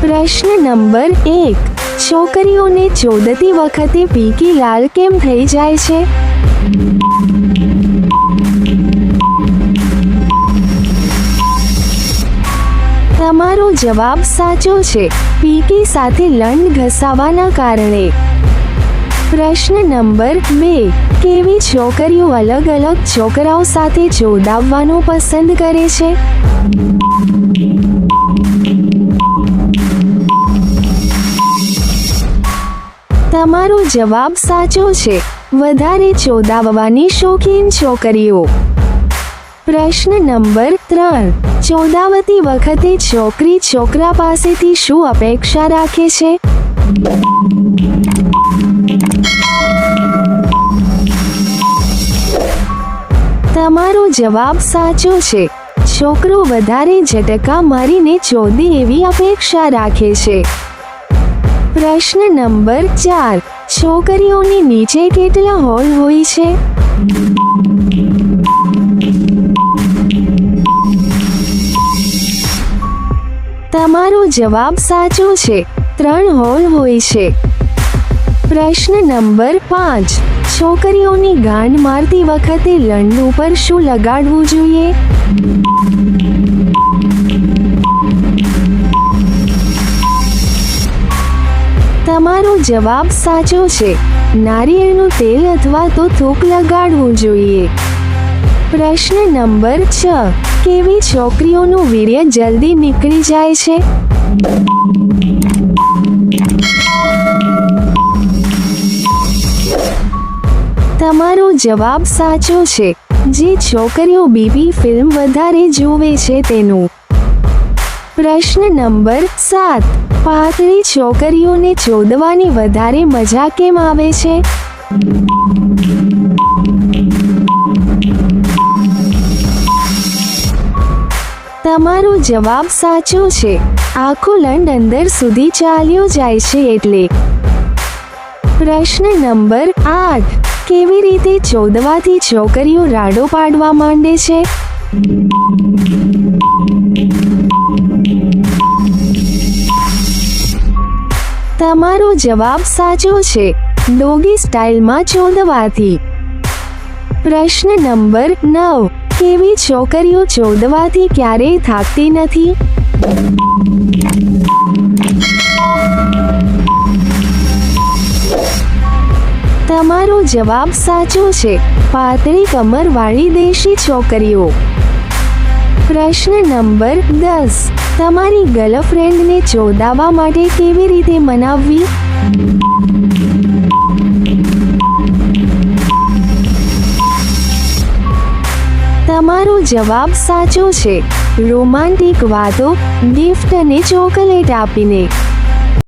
પ્રશ્ન નંબર એક. છોકરીઓને ચોદતી વખતે પીકી લાલ કેમ થઈ જાય છે? તમારો જવાબ સાચો છે. પીકી સાથે લંડ ઘસાવાના કારણે. પ્રશ્ન નંબર બે. કેવી છોકરીઓ અલગ અલગ છોકરાઓ સાથે જોડાવવાનું પસંદ કરે છે? જવાબ સાચો છે. વધારે ચોદાવવાની શોખીન છોકરીઓ. પ્રશ્ન નંબર ત્રણ. ચોદાવતી વખતે છોકરી છોકરા પાસેથી શું અપેક્ષા રાખે છે? તમારો જવાબ સાચો છે. છોકરો વધારે ઝટકા મારીને ચોદે એવી અપેક્ષા રાખે છે. પ્રશ્ન નંબર ચાર. છોકરીઓની નીચે કેટલા હોલ હોય છે? તમારો જવાબ સાચો છે. ત્રણ હોલ હોય છે. પ્રશ્ન નંબર પાંચ. છોકરીઓની ગાંડ મારતી વખતે લંડ ઉપર શું લગાડવું જોઈએ? તમારો જવાબ સાચો છે. નારિયેળનું તેલ અથવા તો થૂક લગાડવું જોઈએ. પ્રશ્ન નંબર છ. કેવી છોકરીઓનું વીર્ય જલ્દી નીકળી જાય છે? તમારો જવાબ સાચો છે. જે છોકરીઓ બીબી ફિલ્મ વધારે જુએ છે તેનું પ્રશ્ન નંબર સાત. પાતળી છોકરીઓને ચોદવાની વધારે મજા કેમ આવે છે? તમારો જવાબ સાચો છે. આખો લંડ અંદર સુધી ચાલ્યો જાય છે એટલે. પ્રશ્ન નંબર આઠ. કેવી રીતે ચોદવાથી છોકરીઓ રાડો પાડવા માંડે છે? તમારો જવાબ સાચો છે. ડોગી સ્ટાઇલમાં ચોદવાથી. પ્રશ્ન નંબર નવ. કેવી છોકરીઓ ચોદવાથી ક્યારેય થાકતી નથી? તમારો જવાબ સાચો છે. પાતળી કમરવાળી દેશી છોકરીઓ. પ્રશ્ન નંબર દસ. તમારી ગર્લફ્રેન્ડને ચોદાવા માટે કેવી રીતે મનાવવી? તમારો જવાબ સાચો છે. રોમાંટિક વાતો ગિફ્ટ અને ચોકલેટ આપીને.